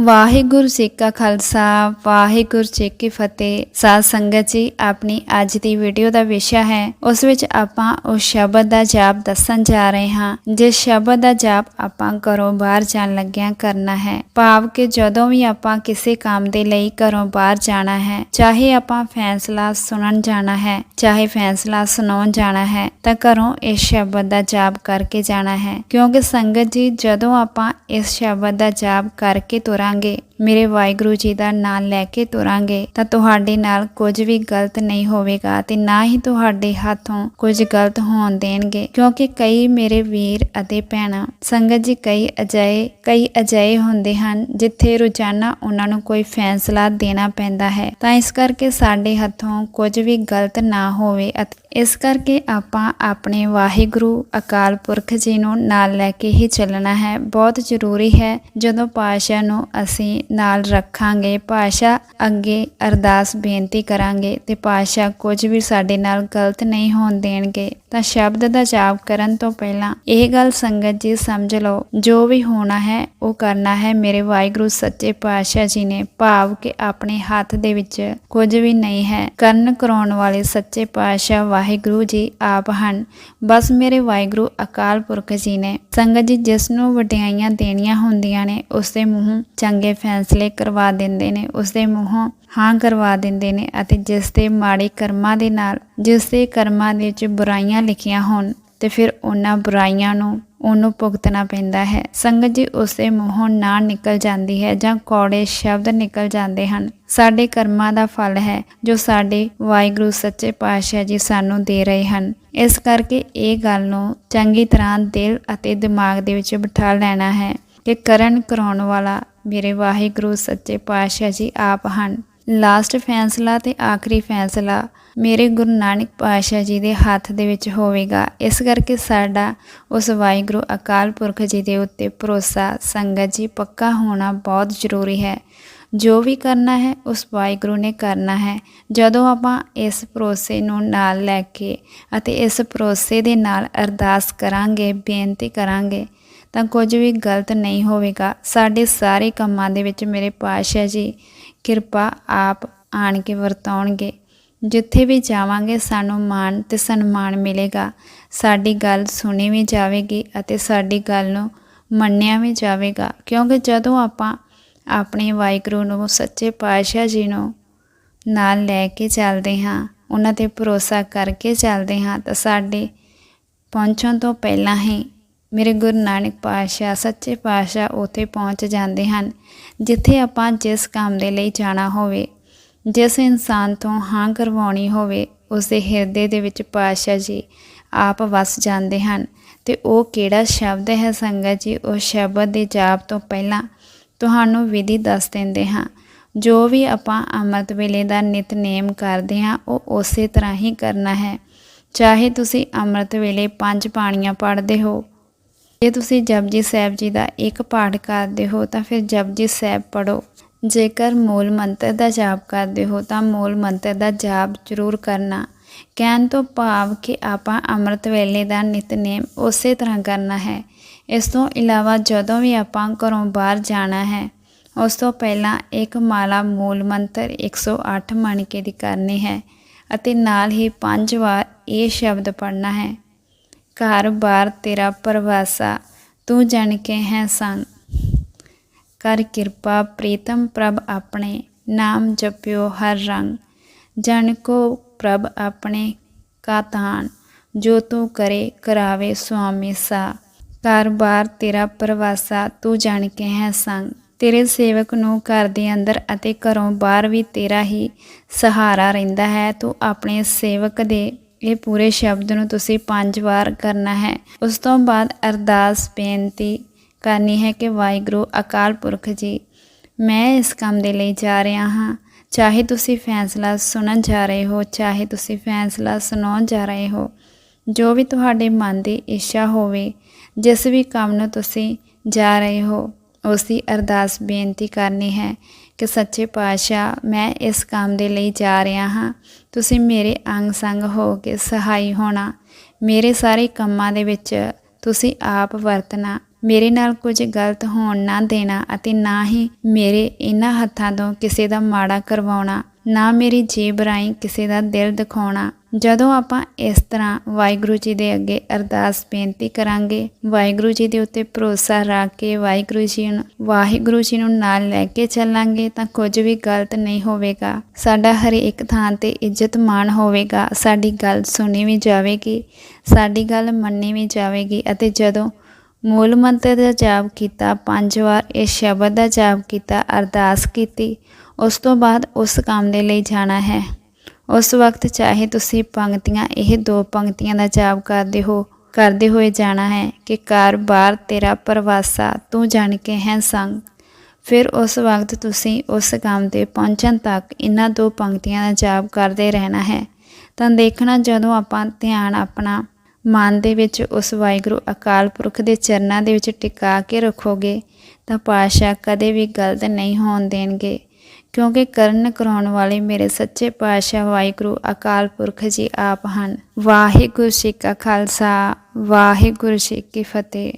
ਵਾਹਿਗੁਰੂ ਜੀ ਕਾ ਖਾਲਸਾ, ਵਾਹਿਗੁਰੂ ਜੀ ਕੀ ਫਤਿਹ। ਸਾਧ ਸੰਗਤ ਜੀ, ਆਪਣੀ ਅੱਜ ਦੀ ਵੀਡੀਓ ਦਾ ਵਿਸ਼ਾ ਹੈ। ਉਸ ਵਿੱਚ ਆਪਾਂ ਉਸ ਸ਼ਬਦ ਦਾ ਜਾਪ ਦੱਸਣ ਜਾ ਰਹੇ ਹਾਂ। ਜਿਸ ਸ਼ਬਦ ਦਾ ਜਾਪ ਆਪਾਂ ਘਰੋਂ ਬਾਹਰ ਜਾਣ ਲੱਗਿਆਂ ਕਰਨਾ ਹੈ। ਭਾਵ ਕਿ ਜਦੋਂ ਵੀ ਆਪਾਂ ਕਿਸੇ ਕੰਮ ਦੇ ਲਈ ਘਰੋਂ ਬਾਹਰ ਜਾਣਾ ਹੈ, ਚਾਹੇ ਆਪਾਂ ਫੈਸਲਾ ਸੁਣਨ ਜਾਣਾ ਹੈ, ਚਾਹੇ ਫੈਸਲਾ ਸੁਣਾਉਣ ਜਾਣਾ ਹੈ, ਤਾਂ ਘਰੋਂ ਇਸ ਸ਼ਬਦ ਦਾ ਜਾਪ ਕਰਕੇ ਜਾਣਾ ਹੈ। ਕਿਉਂਕਿ ਸੰਗਤ ਜੀ, ਜਦੋਂ ਆਪਾਂ ਇਸ ਸ਼ਬਦ ਦਾ ਜਾਪ ਕਰਕੇ ਤੁਰਾਂ ਤੁਰਾਂਗੇ ਮੇਰੇ ਵਾਹਿਗੁਰੂ ਜੀ ਦਾ ਨਾਮ ਲੈ ਕੇ ਤੁਰਾਂਗੇ, ਤਾਂ ਤੁਹਾਡੇ ਨਾਲ ਕੁਝ ਵੀ ਗਲਤ ਨਹੀਂ ਹੋਵੇਗਾ ਤੇ ਨਾ ਹੀ ਤੁਹਾਡੇ ਹੱਥੋਂ ਕੁਝ ਗਲਤ ਹੋਣ ਦੇਣਗੇ। ਕਿਉਂਕਿ ਕਈ ਮੇਰੇ ਵੀਰ ਅਤੇ ਭੈਣਾਂ ਸੰਗਤ ਜੀ ਕਈ ਅਜਿਹੇ ਕਈ ਅਜਿਹੇ ਹੁੰਦੇ ਹਨ ਜਿੱਥੇ ਰੋਜ਼ਾਨਾ ਉਹਨਾਂ ਨੂੰ ਕੋਈ ਫੈਸਲਾ ਦੇਣਾ ਪੈਂਦਾ ਹੈ। ਤਾਂ ਇਸ ਕਰਕੇ ਸਾਡੇ ਹੱਥੋਂ ਕੁਝ ਵੀ ਗਲਤ ਨਾ ਹੋਵੇ ਅਤੇ, ਇਸ ਕਰਕੇ ਆਪਾਂ ਆਪਣੇ ਵਾਹਿਗੁਰੂ ਅਕਾਲ ਪੁਰਖ ਜੀ ਨੂੰ ਨਾਲ ਲੈ ਕੇ ਹੀ ਚੱਲਣਾ ਹੈ। ਬਹੁਤ ਜ਼ਰੂਰੀ ਹੈ ਜਦੋਂ ਪਾਸ਼ਾ ਨੂੰ ਅਸੀਂ ਨਾਲ ਰੱਖਾਂਗੇ ਪਾਸ਼ਾ ਅੱਗੇ ਅਰਦਾਸ ਬੇਨਤੀ ਕਰਾਂਗੇ ਤੇ ਪਾਸ਼ਾ ਕੁਝ ਵੀ ਸਾਡੇ ਨਾਲ ਗਲਤ ਨਹੀਂ ਹੋਣ ਦੇਣਗੇ, ਤਾਂ ਸ਼ਬਦ ਦਾ ਜਾਪ ਕਰਨ ਤੋਂ ਪਹਿਲਾਂ ਇਹ ਗੱਲ ਸੰਗਤ ਜੀ ਸਮਝ ਲਓ, ਜੋ ਵੀ ਹੋਣਾ ਹੈ, ਉਹ ਕਰਨਾ ਹੈ। ਮੇਰੇ ਵਾਹਿਗੁਰੂ ਸੱਚੇ ਪਾਤਸ਼ਾਹ ਜੀ ਨੇ ਭਾਵ ਕਿ ਆਪਣੇ ਹੱਥ ਦੇ ਵਿੱਚ ਕੁਝ ਵੀ ਨਹੀਂ ਹੈ। ਕਰਨ ਕਰਾਉਣ ਵਾਲੇ ਸੱਚੇ ਪਾਤਸ਼ਾਹ ਵਾਹਿਗੁਰੂ ਜੀ ਆਪ ਹਨ। ਬਸ ਮੇਰੇ ਵਾਹਿਗੁਰੂ ਅਕਾਲ ਪੁਰਖ ਜੀ ਨੇ ਸੰਗਤ ਜੀ ਜਿਸ ਨੂੰ ਵਡਿਆਈਆਂ ਦੇਣੀਆਂ ਹੁੰਦੀਆਂ ਨੇ ਉਸ ਦੇ ਮੂੰਹੋਂ ਚੰਗੇ ਫੈਸਲੇ ਫੈਸਲੇ ਕਰਵਾ ਦਿੰਦੇ ਨੇ ਉਸ ਦੇ ਮੂੰਹੋਂ ਹਾਂ ਕਰਵਾ ਦਿੰਦੇ ਨੇ ਅਤੇ ਜਿਸ ਦੇ ਮਾੜੇ ਕਰਮਾਂ ਦੇ ਨਾਲ ਜਿਸ ਦੇ ਕਰਮਾਂ ਦੇ ਵਿੱਚ ਬੁਰਾਈਆਂ ਲਿਖੀਆਂ ਹੋਣ ਤੇ ਫਿਰ ਉਹਨਾਂ ਬੁਰਾਈਆਂ ਨੂੰ, ਉਹਨੂੰ ਭੁਗਤਣਾ ਪੈਂਦਾ ਹੈ। ਸੰਗਤ ਜੀ ਉਸ ਮੂੰਹੋਂ ਨਾ ਨਿਕਲ ਜਾਂਦੀ ਹੈ ਜਾਂ ਕੌੜੇ ਸ਼ਬਦ ਨਿਕਲ ਜਾਂਦੇ ਹਨ। ਸਾਡੇ ਕਰਮਾਂ ਦਾ ਫਲ ਹੈ ਜੋ ਸਾਡੇ ਵਾਹਿਗੁਰੂ ਸੱਚੇ ਪਾਤਸ਼ਾਹ ਜੀ ਸਾਨੂੰ ਦੇ ਰਹੇ ਹਨ। ਇਸ ਕਰਕੇ ਇਹ ਗੱਲ ਨੂੰ ਚੰਗੀ ਤਰ੍ਹਾਂ ਦਿਲ ਅਤੇ ਦਿਮਾਗ ਦੇ ਵਿੱਚ ਬਿਠਾ ਲੈਣਾ ਹੈ ਕਿ ਕਰਨ ਕਰਾਉਣ ਵਾਲਾ ਮੇਰੇ ਵਾਹਿਗੁਰੂ, ਸੱਚੇ ਪਾਤਸ਼ਾਹ ਜੀ ਆਪ ਹਨ। ਲਾਸਟ ਫੈਸਲਾ ਤੇ ਆਖਰੀ ਫੈਸਲਾ ਮੇਰੇ ਗੁਰੂ ਨਾਨਕ ਪਾਤਸ਼ਾਹ ਜੀ ਦੇ ਹੱਥ ਦੇ ਵਿੱਚ ਹੋਵੇਗਾ। ਇਸ ਕਰਕੇ ਸਾਡਾ ਉਸ ਵਾਹਿਗੁਰੂ ਅਕਾਲ ਪੁਰਖ ਜੀ ਦੇ ਉੱਤੇ ਭਰੋਸਾ, ਸੰਗਤ ਜੀ, ਪੱਕਾ ਹੋਣਾ ਬਹੁਤ ਜ਼ਰੂਰੀ ਹੈ। ਜੋ ਵੀ ਕਰਨਾ ਹੈ, ਉਸ ਵਾਹਿਗੁਰੂ ਨੇ ਕਰਨਾ ਹੈ। ਜਦੋਂ ਆਪਾਂ ਇਸ ਭਰੋਸੇ ਨੂੰ ਨਾਲ ਲੈ ਕੇ ਅਤੇ ਇਸ ਭਰੋਸੇ ਦੇ ਨਾਲ ਅਰਦਾਸ ਕਰਾਂਗੇ, ਬੇਨਤੀ ਕਰਾਂਗੇ ਤਾਂ ਕੁਝ ਵੀ ਗਲਤ ਨਹੀਂ ਹੋਵੇਗਾ। ਸਾਡੇ ਸਾਰੇ ਕੰਮਾਂ ਦੇ ਵਿੱਚ ਮੇਰੇ ਪਾਤਸ਼ਾਹ ਜੀ ਕਿਰਪਾ ਆਪ ਆਣ ਕੇ ਵਰਤਾਉਣਗੇ। ਜਿੱਥੇ ਵੀ ਜਾਵਾਂਗੇ ਸਾਨੂੰ ਮਾਣ ਤੇ ਸਨਮਾਨ ਮਿਲੇਗਾ। ਸਾਡੀ ਗੱਲ ਸੁਣੀ ਵੀ ਜਾਵੇਗੀ ਅਤੇ ਸਾਡੀ ਗੱਲ ਨੂੰ ਮੰਨਿਆ ਵੀ ਜਾਵੇਗਾ। ਕਿਉਂਕਿ ਜਦੋਂ ਆਪਾਂ ਆਪਣੇ ਵਾਹਿਗੁਰੂ ਨੂੰ, ਸੱਚੇ ਪਾਤਸ਼ਾਹ ਜੀ ਨੂੰ ਨਾਲ ਲੈ ਕੇ ਚੱਲਦੇ ਹਾਂ, ਉਹਨਾਂ ਤੇ ਭਰੋਸਾ ਕਰਕੇ ਚੱਲਦੇ ਹਾਂ, ਤਾਂ ਸਾਡੇ ਪਹੁੰਚਣ ਤੋਂ ਪਹਿਲਾਂ ਹੀ ਮੇਰੇ ਗੁਰੂ ਨਾਨਕ ਪਾਤਸ਼ਾਹ, ਸੱਚੇ ਪਾਤਸ਼ਾਹ ਉੱਥੇ ਪਹੁੰਚ ਜਾਂਦੇ ਹਨ, ਜਿੱਥੇ ਆਪਾਂ ਜਿਸ ਕੰਮ ਦੇ ਲਈ ਜਾਣਾ ਹੋਵੇ, ਜਿਸ ਇਨਸਾਨ ਤੋਂ ਹਾਂ ਕਰਵਾਉਣੀ ਹੋਵੇ ਉਸ ਦੇ ਹਿਰਦੇ ਦੇ ਵਿੱਚ ਪਾਤਸ਼ਾਹ ਜੀ ਆਪ ਵਸ ਜਾਂਦੇ ਹਨ। ਤੇ ਉਹ ਕਿਹੜਾ ਸ਼ਬਦ ਹੈ ਸੰਗਤ ਜੀ? ਉਹ ਸ਼ਬਦ ਦੇ ਜਾਪ ਤੋਂ ਪਹਿਲਾਂ ਤੁਹਾਨੂੰ ਵਿਧੀ ਦੱਸ ਦਿੰਦੇ ਹਾਂ। ਜੋ ਵੀ ਆਪਾਂ ਅੰਮ੍ਰਿਤ ਵੇਲੇ ਦਾ ਨਿਤਨੇਮ ਕਰਦੇ ਹਾਂ, ਉਹ ਉਸੇ ਤਰ੍ਹਾਂ ਹੀ ਕਰਨਾ ਹੈ। ਚਾਹੇ ਤੁਸੀਂ ਅੰਮ੍ਰਿਤ ਵੇਲੇ ਪੰਜ ਪਾਣੀਆਂ ਪੜ੍ਹਦੇ ਹੋ ਜੇ ਤੁਸੀਂ ਜਪਜੀ ਸਾਹਿਬ ਜੀ ਦਾ ਇੱਕ ਪਾਠ ਕਰਦੇ ਹੋ ਤਾਂ ਫਿਰ ਜਪਜੀ ਸਾਹਿਬ ਪੜੋ ਜੇਕਰ ਮੂਲ ਮੰਤਰ ਦਾ ਜਾਪ ਕਰਦੇ ਹੋ ਤਾਂ ਮੂਲ ਮੰਤਰ ਦਾ ਜਾਪ ਜ਼ਰੂਰ ਕਰਨਾ। ਕਹਿਣ ਤੋਂ ਭਾਵ ਕਿ ਆਪਾਂ ਅੰਮ੍ਰਿਤ ਵੇਲੇ ਦਾ ਨਿਤਨੇਮ ਉਸੇ ਤਰ੍ਹਾਂ ਕਰਨਾ ਹੈ। ਇਸ ਤੋਂ ਇਲਾਵਾ ਜਦੋਂ ਵੀ ਆਪਾਂ ਘਰੋਂ ਬਾਹਰ ਜਾਣਾ ਹੈ, ਉਸ ਤੋਂ ਪਹਿਲਾਂ ਇੱਕ ਮਾਲਾ ਮੂਲ ਮੰਤਰ 108 ਮਣਕੇ ਦੀ ਕਰਨੀ ਹੈ ਅਤੇ ਨਾਲ ਹੀ ਪੰਜ ਵਾਰ ਇਹ ਸ਼ਬਦ ਪੜ੍ਹਨਾ ਹੈ। ਘਰ ਬਾਰ ਤੇਰਾ ਪਰਵਾਸਾ, ਤੂੰ ਜਨ ਕੇ ਹੈ ਸੰਗ ਕਰ ਕਿਰਪਾ ਪ੍ਰੀਤਮ ਪ੍ਰਭ ਆਪਣੇ, ਨਾਮ ਜਪਿਓ ਹਰ ਰੰਗ। ਜਨ ਕੋ ਪ੍ਰਭ ਆਪਣੇ ਕਾ ਤਾਨ ਜੋ ਤੂੰ ਕਰੇ ਕਰਾਵੇ ਸੁਆਮੀ ਸਾ। ਘਰ ਬਾਰ ਤੇਰਾ ਪਰਵਾਸਾ, ਤੂੰ ਜਾਣ ਕੇ ਹੈ ਸੰਗ। ਤੇਰੇ ਸੇਵਕ ਨੂੰ ਘਰ ਦੇ ਅੰਦਰ ਅਤੇ ਘਰੋਂ ਬਾਹਰ ਵੀ ਤੇਰਾ ਹੀ ਸਹਾਰਾ ਰਹਿੰਦਾ ਹੈ। ਤੂੰ ਆਪਣੇ ਸੇਵਕ ਦੇ ਇਹ ਪੂਰੇ ਸ਼ਬਦ ਨੂੰ ਤੁਸੀਂ ਪੰਜ ਵਾਰ ਕਰਨਾ ਹੈ। ਉਸ ਤੋਂ ਬਾਅਦ ਅਰਦਾਸ, ਬੇਨਤੀ ਕਰਨੀ ਹੈ ਕਿ ਵਾਹਿਗੁਰੂ, ਅਕਾਲ ਪੁਰਖ ਜੀ, ਮੈਂ ਇਸ ਕੰਮ ਦੇ ਲਈ ਜਾ ਰਿਹਾ ਹਾਂ। ਚਾਹੇ ਤੁਸੀਂ ਫੈਸਲਾ ਸੁਣਨ ਜਾ ਰਹੇ ਹੋ, ਚਾਹੇ ਤੁਸੀਂ ਫੈਸਲਾ ਸੁਣਾਉਣ ਜਾ ਰਹੇ ਹੋ, ਜੋ ਵੀ ਤੁਹਾਡੇ ਮਨ ਦੀ ਇੱਛਾ ਹੋਵੇ, ਜਿਸ ਵੀ ਕੰਮ ਨੂੰ ਤੁਸੀਂ ਜਾ ਰਹੇ ਹੋ, ਉਸ ਦੀ ਅਰਦਾਸ, ਬੇਨਤੀ ਕਰਨੀ ਹੈ ਕਿ ਸੱਚੇ ਪਾਤਸ਼ਾਹ, ਮੈਂ ਇਸ ਕੰਮ ਦੇ ਲਈ ਜਾ ਰਿਹਾ ਹਾਂ। ਤੁਸੀਂ ਮੇਰੇ ਅੰਗ ਸੰਗ ਹੋ ਕੇ ਸਹਾਈ ਹੋਣਾ। ਮੇਰੇ ਸਾਰੇ ਕੰਮਾਂ ਦੇ ਵਿੱਚ ਤੁਸੀਂ ਆਪ ਵਰਤਣਾ। ਮੇਰੇ ਨਾਲ ਕੁਝ ਗਲਤ ਹੋਣ ਨਾ ਦੇਣਾ ਅਤੇ ਨਾ ਹੀ ਮੇਰੇ ਇਹਨਾਂ ਹੱਥਾਂ ਤੋਂ ਕਿਸੇ ਦਾ ਮਾੜਾ ਕਰਵਾਉਣਾ। ਨਾ ਮੇਰੀ ਜੀਬ ਰਾਹੀਂ ਕਿਸੇ ਦਾ ਦਿਲ ਦਿਖਾਉਣਾ। ਜਦੋਂ ਆਪਾਂ ਇਸ ਤਰ੍ਹਾਂ ਵਾਹਿਗੁਰੂ ਜੀ ਦੇ ਅੱਗੇ ਅਰਦਾਸ ਬੇਨਤੀ ਕਰਾਂਗੇ, ਵਾਹਿਗੁਰੂ ਜੀ ਦੇ ਉੱਤੇ ਭਰੋਸਾ ਰੱਖ ਕੇ, ਵਾਹਿਗੁਰੂ ਜੀ ਨੂੰ, ਵਾਹਿਗੁਰੂ ਜੀ ਨੂੰ ਨਾਲ ਲੈ ਕੇ ਚੱਲਾਂਗੇ ਤਾਂ ਕੁਝ ਵੀ ਗਲਤ ਨਹੀਂ ਹੋਵੇਗਾ। ਸਾਡਾ ਹਰੇਕ ਥਾਂ ਤੇ ਇੱਜ਼ਤ ਮਾਣ ਹੋਵੇਗਾ। ਸਾਡੀ ਗੱਲ ਸੁਣੀ ਵੀ ਜਾਵੇਗੀ, ਸਾਡੀ ਗੱਲ ਮੰਨੀ ਵੀ ਜਾਵੇਗੀ ਅਤੇ ਜਦੋਂ ਮੂਲ ਮੰਤਰ ਦਾ ਜਾਪ ਕੀਤਾ, ਪੰਜ ਵਾਰ ਇਹ ਸ਼ਬਦ ਦਾ ਜਾਪ ਕੀਤਾ, ਅਰਦਾਸ ਕੀਤੀ, ਉਸ ਤੋਂ ਬਾਅਦ ਉਸ ਕੰਮ ਦੇ ਲਈ ਜਾਣਾ ਹੈ। ਉਸ ਵਕਤ ਚਾਹੇ ਤੁਸੀਂ ਪੰਕਤੀਆਂ, ਇਹ ਦੋ ਪੰਕਤੀਆਂ ਦਾ ਜਾਪ ਕਰਦੇ ਹੋ, ਕਰਦੇ ਹੋਏ ਜਾਣਾ ਹੈ ਕਿ ਕਾਰ ਬਾਰ ਤੇਰਾ ਪਰਵਾਸਾ, ਤੂੰ ਜਾਣ ਕੇ ਹੈ ਸੰਗ ਫਿਰ ਉਸ ਵਕਤ ਤੁਸੀਂ ਉਸ ਕੰਮ ਤੇ ਪਹੁੰਚਣ ਤੱਕ ਇਹਨਾਂ ਦੋ ਪੰਕਤੀਆਂ ਦਾ ਜਾਪ ਕਰਦੇ ਰਹਿਣਾ ਹੈ। ਤਾਂ ਦੇਖਣਾ ਜਦੋਂ ਆਪਾਂ ਧਿਆਨ ਆਪਣਾ ਮਨ ਦੇ ਵਿੱਚ ਉਸ ਵਾਹਿਗੁਰੂ ਅਕਾਲ ਪੁਰਖ ਦੇ ਚਰਨਾਂ ਦੇ ਵਿੱਚ ਟਿਕਾ ਕੇ ਰੱਖੋਗੇ, ਤਾਂ ਪਾਸ਼ਾ ਕਦੇ ਵੀ ਗਲਤ ਨਹੀਂ ਹੋਣ ਦੇਣਗੇ। ਕਿਉਂਕਿ ਕਰਨ ਕਰਾਉਣ ਵਾਲੇ ਮੇਰੇ ਸੱਚੇ ਪਾਤਸ਼ਾਹ ਵਾਹਿਗੁਰੂ ਅਕਾਲ ਪੁਰਖ ਜੀ ਆਪ ਹਨ। ਵਾਹਿਗੁਰੂ ਜੀ ਕਾ ਖਾਲਸਾ, ਵਾਹਿਗੁਰੂ ਜੀ ਕੀ ਫਤਿਹ।